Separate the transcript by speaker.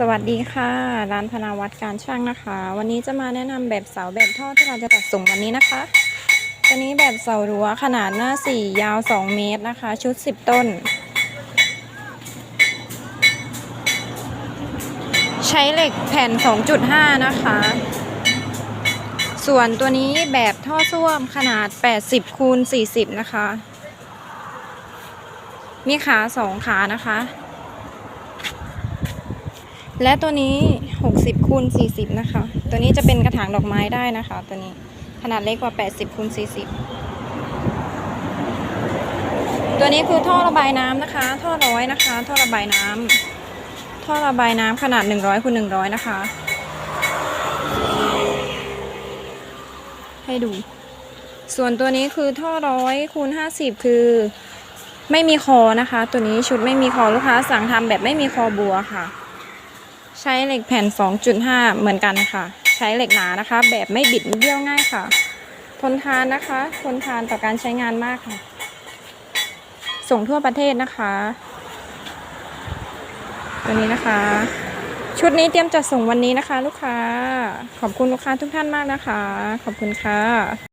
Speaker 1: สวัสดีค่ะ ร้านธนาวัฒน์การช่างนะคะ วันนี้จะมาแนะนำแบบเสาแบบท่อที่เราจะตัดส่งวันนี้นะคะตัวนี้แบบเสารั้วขนาดหน้า 4 ยาว 2 เมตรนะคะ ชุด 10 ต้น ใช้เหล็กแผ่น 2.5 นะคะ ส่วนตัวนี้แบบท่อส้วมขนาด 80คูณ40 นะคะ มีขา 2 ขานะคะ และตัวนี้ 60คูณ40 นะคะ ตัวนี้จะเป็นกระถางดอกไม้ได้นะคะ ตัวนี้ขนาดเล็กกว่า 80คูณ40 ตัวนี้คือท่อระบายน้ำนะคะ ท่อร้อยนะคะ ท่อระบายน้ำท่อระบายน้ำขนาด 100คูณ100 นะคะ ให้ดู ส่วนตัวนี้คือท่อร้อยคูณ50 คือไม่มีคอนะคะ ตัวนี้ชุดไม่มีคอลูกค้าสั่งทำแบบไม่มีคอบัวค่ะ ใช้เหล็กแผ่น 2.5 เหมือนกันค่ะ ใช้เหล็กหนานะคะ แบบไม่บิดเบี้ยวง่ายค่ะ ทนทานนะคะ ทนทานต่อการใช้งานมากค่ะ ส่งทั่วประเทศนะคะ ตัวนี้นะคะ ชุดนี้เตรียมจัดส่งวันนี้นะคะ ลูกค้า ขอบคุณลูกค้าทุกท่านมากนะคะ ขอบคุณค่ะ